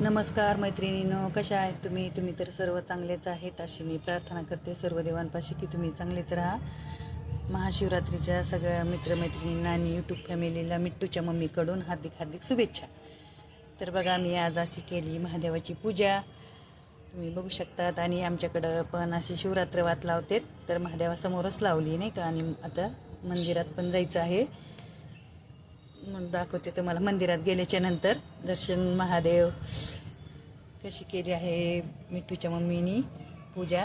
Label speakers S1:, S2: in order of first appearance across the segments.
S1: नमस्कार मैत्रिणीनो कशा आहेत तुम्ही? तुम्ही तर सर्व चांगलेच आहेत. अशी मी प्रार्थना करते सर्व देवांपाशी की तुम्ही चांगलेच राहा. महाशिवरात्रीच्या सगळ्या मित्रमैत्रिणींना आणि यूट्यूब फॅमिलीला मिट्टूच्या मम्मीकडून हार्दिक हार्दिक शुभेच्छा. तर बघा मी आज अशी केली महादेवाची पूजा. तुम्ही बघू शकतात आणि आमच्याकडं पण अशी शिवरात्र वात लावते तर महादेवासमोरच लावली नाही का? आणि आता मंदिरात पण जायचं आहे. दाखवते तुम्हाला. मंदिरात गेल्याच्यानंतर दर्शन महादेव कशी केली आहे मिठूच्या मम्मीनी पूजा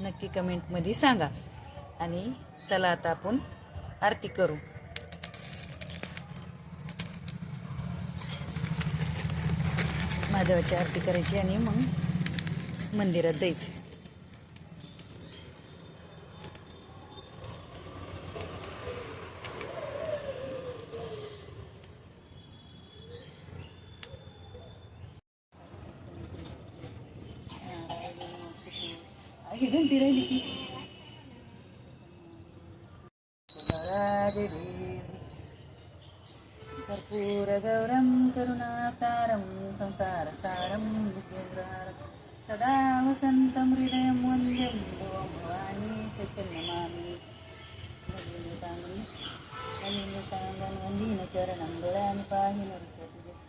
S1: नक्की कमेंटमध्ये सांगा. आणि चला आता आपण आरती करू. महादेवाची आरती करायची आणि मग मंदिरात जायचं. ही घंटी राहिली की कर्पूर गौरम करुणातारम संसार सारम सदा वसंतं हृदयं वन्द्यं भुवं भवानी सत्यनमामि नलिनीताङ्गं नलिनीताङ्गं वन्दीनचरणं दयानि पाहि नरकटिजम्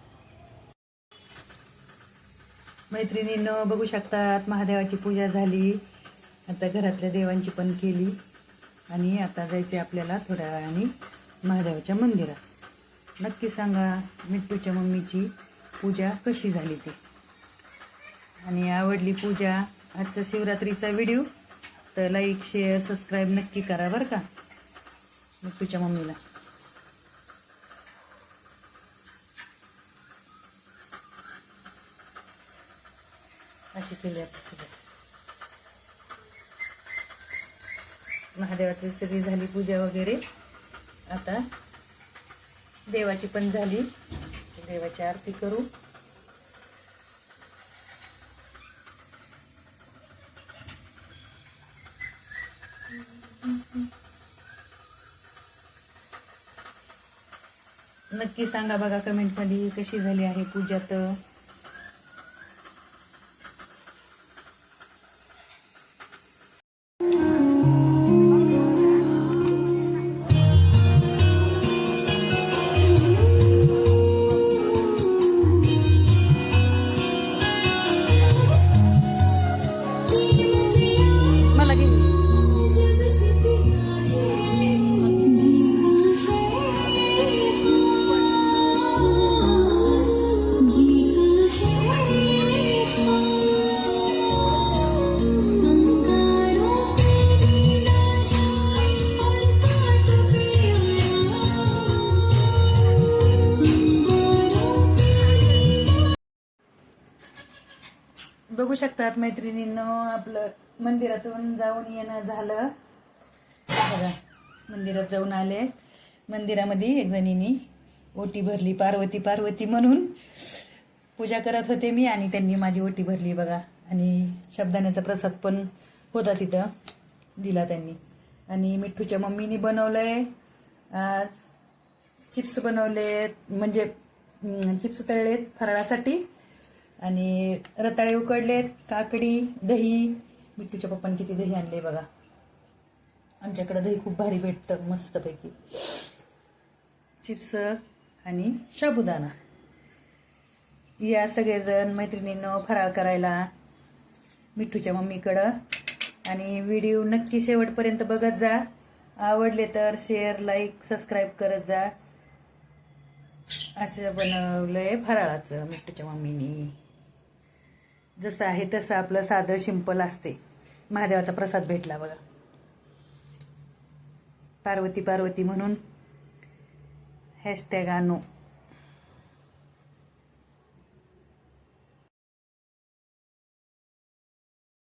S1: मैत्रिणींनो बघू शकतात महादेवाची पूजा झाली आता घरातल्या देवांची पण केली. आणि आता जायचे आपल्याला थोड्या वेळाने महादेवाच्या मंदिरात. नक्की सांगा मिट्टूच्या मम्मीची पूजा कशी झाली ती? आणि आवडली पूजा आजचा शिवरात्रीचा व्हिडिओ तर लाईक शेअर सबस्क्राईब नक्की करा बरं का? मिट्टूच्या मम्मीला. अशी केली आता पूजा. महादेवाची सगळी झाली पूजा वगैरे. आता देवाची पण झाली. देवाची आरती करू. नक्की सांगा बघा कमेंटमध्ये कशी झाली आहे पूजा तर. बघू शकतात मैत्रिणींनो आपलं मंदिरातून जाऊन येणं झालं. बघा मंदिरात जाऊन आले. मंदिरामध्ये एक जणीने ओटी भरली पार्वती पार्वती म्हणून पूजा करत होते मी आणि त्यांनी माझी ओटी भरली बघा. आणि शब्दाण्याचा प्रसाद पण होता तिथं दिला त्यांनी. आणि मिठ्ठूच्या मम्मीनी बनवलंय आज चिप्स बनवले म्हणजे चिप्स तळलेत फराळासाठी. आणि रताळे उकडलेत काकडी दही. मिठूच्या पप्पाने किती दही आणले बघा. आमच्याकडे दही खूप भारी भेटतं मस्तपैकी. चिप्स आणि साबुदाणा या सगळेजण मैत्रिणींनो फराळ करायला मिठूच्या मम्मीकडं. आणि व्हिडिओ नक्की शेवटपर्यंत बघत जा. आवडले तर शेअर लाईक सबस्क्राईब करत जा. असं बनवलंय फराळाचं मिठूच्या मम्मीनी. जसं आहे तसं आपलं साधं सिंपल असते. महादेवाचा प्रसाद भेटला बघा. पार्वती पार्वती म्हणून. हॅशटॅग आणू.